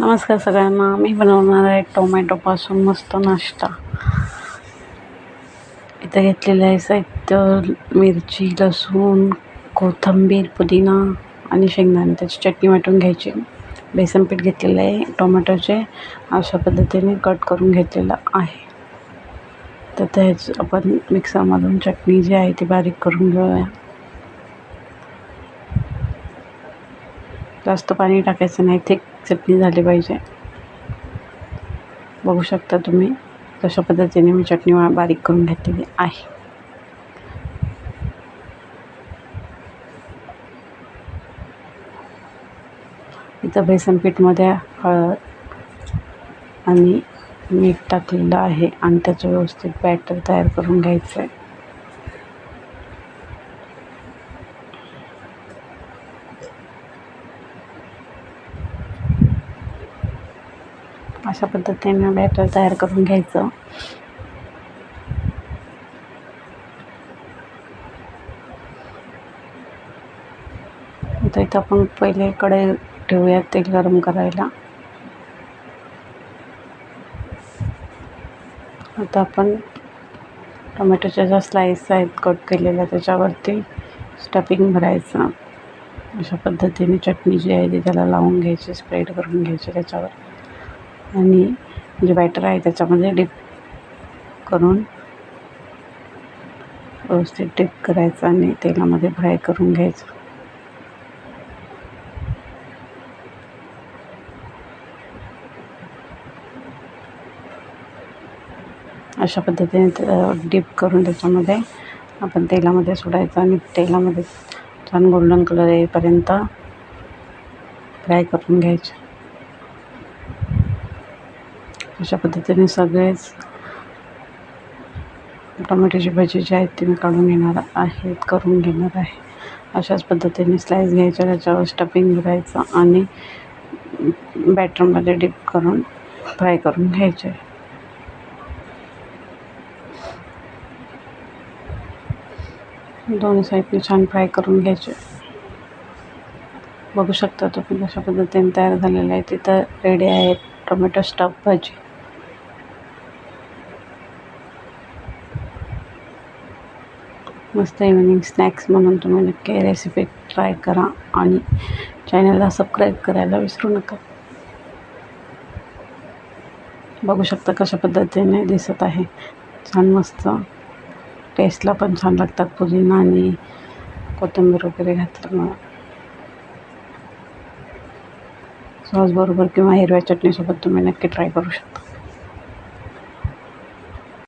नमस्कार सगळ्यांना. मी बनवणार आहे टोमॅटोपासून मस्त नाश्ता. इथं घेतलेलं आहे साहित्य मिरची लसूण कोथिंबीर पुदिना आणि शेंगदाणे. त्याची चटणी वाटून घ्यायची. बेसन पीठ घेतलेलं आहे टोमॅटोचे अशा पद्धतीने कट करून घेतलेलं आहे. तर त्याच आपण मिक्सरमधून चटणी जी आहे ती बारीक करून घेऊया. जास्त पाणी टाकायचं नाही थिक चटणी झाली पाहिजे. बघू शकता तुम्ही तशा पद्धतीने मी चटणी बारीक करून घेतलेली आहे. इथं बेसन पीठमध्ये हळद आणि मीठ टाकलेलं आहे आणि त्याचं व्यवस्थित बॅटर तयार करून घ्यायचं आहे अशा पद्धतीने बॅटर तयार करून घ्यायचं. आता इथं आपण पहिले कढई ठेवूया तेल गरम करायला. आता आपण टोमॅटोच्या ज्या स्लाईस आहेत कट केलेल्या त्याच्यावरती स्टफिंग भरायचं. अशा पद्धतीने चटणी जी आहे ती त्याला लावून घ्यायची स्प्रेड करून घ्यायची त्याच्यावर. आणि जे बॅटर आहे त्याच्यामध्ये डिप करून व्यवस्थित डिप करायचं आणि तेलामध्ये फ्राय करून घ्यायचं. अशा पद्धतीने डीप करून त्याच्यामध्ये आपण तेलामध्ये सोडायचं आणि तेलामध्ये छान गोल्डन कलर येईपर्यंत फ्राय करून घ्यायचे. अशा पद्धतीने सगळेच टोमॅटोची भजी जी आहेत ती मी काढून घेणार आहेत करून घेणार आहे. अशाच पद्धतीने स्लाईस घ्यायच्या त्याच्यावर स्टफिंग भरायचं आणि बॅटरमध्ये डीप करून फ्राय करून घ्यायचे. दोन्ही साईडने छान फ्राय करून घ्यायचे. बघू शकता तुम्ही कशा पद्धतीने तयार झालेलं आहे तिथं रेडी आहे टोमॅटो स्टफ भाजी. मस्त इव्हिनिंग स्नॅक्स म्हणून तुम्ही नक्की रेसिपी ट्राय करा आणि चॅनलला सबस्क्राईब करायला विसरू नका. बघू शकता कशा पद्धतीने दिसत आहे. छान मस्त. टेस्टला पण छान लागतात पुदिना आणि कोथिंबीर वगैरे घातल्यामुळं. सॉसबरोबर किंवा हिरव्या चटणीसोबत तुम्ही नक्की ट्राय करू शकता.